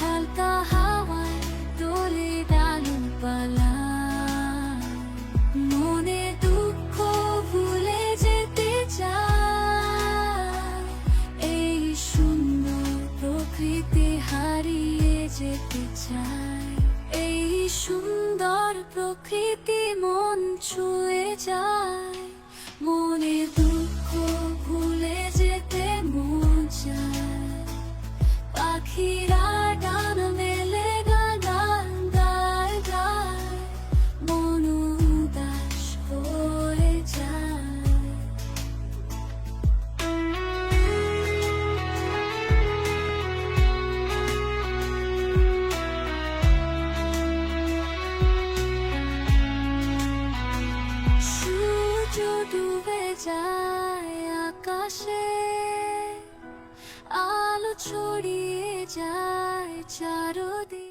হালকা মনে দুঃখ ভুলে যেতে চায়। এই সুন্দর প্রকৃতি হারিয়ে যেতে চায়। এই সুন্দর প্রকৃতি মন ছুঁয়ে যায়। মনে দুঃখ পাখিরা ডান মেলে গান গায় যায় ডুবে যায় আকাশে যায় চারদিকে